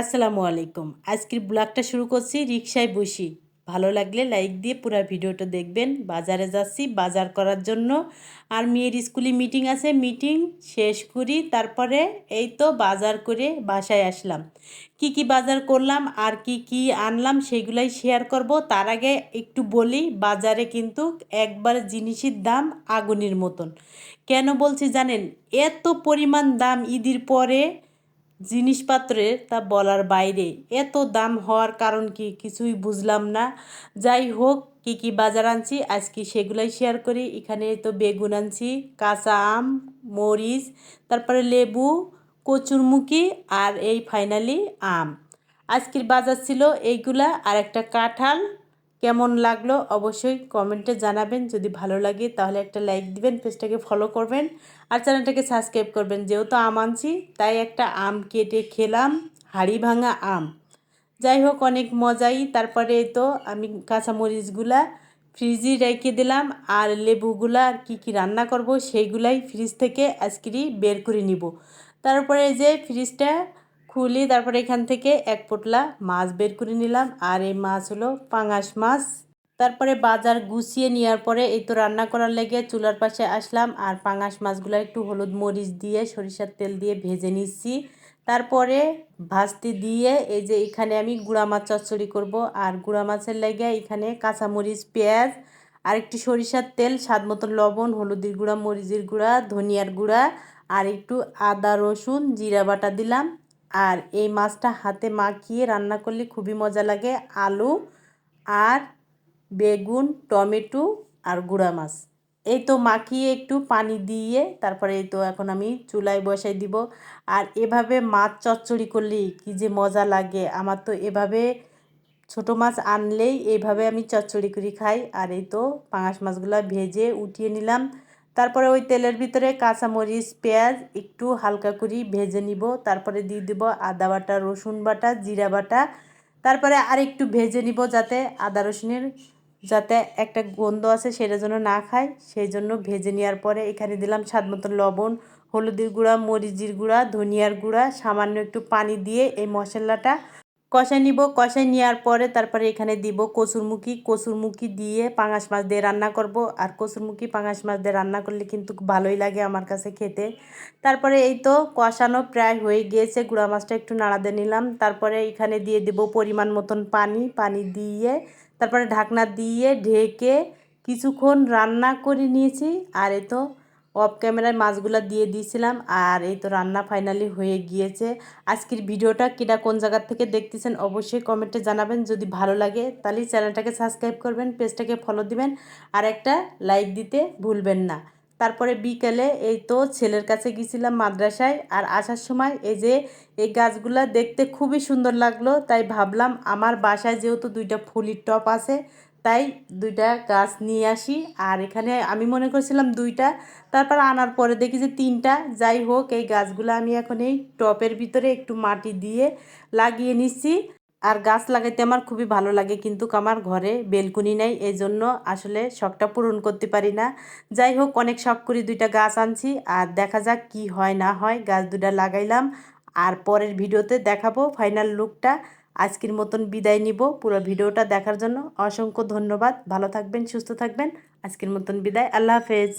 আসসালামু আলাইকুম। আজকের ব্লগটা শুরু করছি রিক্সায় বসি। ভালো লাগলে লাইক দিয়ে পুরো ভিডিওটা দেখবেন। বাজারে যাচ্ছি, বাজার করার জন্য। আর মেয়ের স্কুলে মিটিং আছে, মিটিং শেষ করি, তারপরে এই তো বাজার করে বাসায় আসলাম। কি কি বাজার করলাম, আর কি কি আনলাম সেগুলাই শেয়ার করব। তার আগে একটু বলি, বাজারে কিন্তু একবার জিনিসের দাম আগুনের মতন। কেন বলছি জানেন? এত পরিমাণ দাম ঈদের পরে জিনিসপত্রের তা বলার বাইরে। এত দাম হওয়ার কারণ কি কিছুই বুঝলাম না। যাই হোক, কি কি বাজার আনছি, আজকে সেগুলাই শেয়ার করি। এখানে তো বেগুন আনছি, কাঁচা আম, মরিচ, তারপরে লেবু, কচুরমুখী আর এই ফাইনালি আম। আজকের বাজার ছিল এইগুলা আর একটা কাঁঠাল কেমন লাগল অবশ্যই কমেন্টে জানাবেন। যদি ভালো লাগে তাহলে একটা লাইক দিবেন, পেজটাকে ফলো করবেন আর চ্যানেলটাকে সাবস্ক্রাইব করবেন। যেহেতু আম আনছি, তাই একটা আম কেটে খেলাম, হাড়ি ভাঙা আম। যাই হোক, অনেক মজাই। তারপরে তো আমি কাঁচামরিচগুলা ফ্রিজে রেখে দিলাম আর লেবুগুলা আর কী কী রান্না করব সেইগুলাই ফ্রিজ থেকে আজকেরই বের করে নিব। তারপরে যে ফ্রিজটা খুলি, তারপরে এখান থেকে এক পোটলা মাছ বের করে নিলাম। আর এই মাছ হলো পাঙাশ মাছ। তারপরে বাজার গুছিয়ে নেওয়ার পরে এই তো রান্না করার লেগে চুলার পাশে আসলাম। আর পাঙাশ মাছগুলো একটু হলুদ মরিচ দিয়ে, সরিষার তেল দিয়ে ভেজে নিচ্ছি। তারপরে ভাজতে দিয়ে এই যে এখানে আমি গুঁড়া মাছ চচ্চড়ি করব। আর গুঁড়া মাছের লেগে এখানে কাঁচামরিচ, পেঁয়াজ, আর একটু সরিষার তেল, স্বাদ মতন লবণ, হলুদের গুঁড়া, মরিচের গুঁড়া, ধনিয়ার গুঁড়া, আর একটু আদা, রসুন, জিরা বাটা দিলাম। আর এই মাছটা হাতে মাখিয়ে রান্না করলে খুবই মজা লাগে। আলু আর বেগুন, টমেটো আর গুঁড়া মাছ। এই তো মাখিয়ে একটু পানি দিয়ে তারপরে এই তো এখন আমি চুলায় বসাই দিব। আর এভাবে মাছ চচ্চড়ি করলে কি যে মজা লাগে। আমার তো এভাবে ছোটো মাছ আনলেই এইভাবে আমি চচ্চড়ি করি খাই। আর এই তো পাঙাশ মাছগুলো ভেজে উঠিয়ে নিলাম। তারপরে ওই তেলের ভিতরে কাঁচামরিচ, পেঁয়াজ একটু হালকা করি ভেজে নিব। তারপরে দিয়ে দিব আদা বাটা, রসুন বাটা, জিরা বাটা। তারপরে আর একটু ভেজে নিব যাতে আদা রসুনের যাতে একটা গন্ধ আছে সেটা যেন না খায়। সেই জন্য ভেজে নেওয়ার পরে এখানে দিলাম স্বাদ মতন লবণ, হলুদের গুঁড়া, মরিচের গুঁড়া, ধনিয়ার গুঁড়া। সামান্য একটু পানি দিয়ে এই মশলাটা কষাই নিব কষাই নেওয়ার পরে তারপরে এখানে দিব কচুরমুখী। কচুরমুখী দিয়ে পাঙাশ মাছ দিয়ে রান্না করব। আর কচুরমুখী পাঙাশ মাছ দিয়ে রান্না করলে কিন্তু ভালোই লাগে আমার কাছে খেতে। তারপরে এই তো কষানো প্রায় হয়ে গিয়েছে। গুঁড়া মাছটা একটু নাড়া দিয়ে নিলাম। তারপরে এখানে দিয়ে দেব পরিমাণ মতন পানি। পানি দিয়ে তারপরে ঢাকনা দিয়ে ঢেকে কিছুক্ষণ রান্না করে নিয়েছি। আর এই তো অফ ক্যামেরায় মাছগুলো দিয়ে দিয়েছিলাম আর এই তো রান্না ফাইনালি হয়ে গিয়েছে। আজকের ভিডিওটা কিনা কোন জায়গার থেকে দেখতেছেন অবশ্যই কমেন্টে জানাবেন। যদি ভালো লাগে তাহলে চ্যানেলটাকে সাবস্ক্রাইব করবেন, পেজটাকে ফলো দিবেন আর একটা লাইক দিতে ভুলবেন না। তারপরে বিকেলে এই তো ছেলের কাছে গেছিলাম মাদ্রাসায় আর আসার সময় এই যে এই গাছগুলা দেখতে খুবই সুন্দর লাগল। তাই ভাবলাম আমার বাসায় যেহেতু দুইটা ফুলির টপ আছে তাই দুইটা গাছ নিয়ে আসি। আর এখানে আমি মনে করছিলাম দুইটা, তারপর আনার পরে দেখি যে তিনটা। যাই হোক, এই গাছগুলো আমি এখন এই টপের ভিতরে একটু মাটি দিয়ে লাগিয়ে নিচ্ছি। আর গাছ লাগাইতে আমার খুবই ভালো লাগে, কিন্তু আমার ঘরে বেলকুনি নেই এই জন্য আসলে শখটা পূরণ করতে পারি না। যাই হোক, অনেক শখ করি দুইটা গাছ আনছি, আর দেখা যাক কি হয় না হয় গাছ দুটা লাগাইলাম। আর পরের ভিডিওতে দেখাবো ফাইনাল লুকটা আজকের মতন বিদায় নিব। পুরো ভিডিওটা দেখার জন্য অসংখ্য ধন্যবাদ। ভালো থাকবেন, সুস্থ থাকবেন। আজকের মতন বিদায়। আল্লাহ হাফেজ।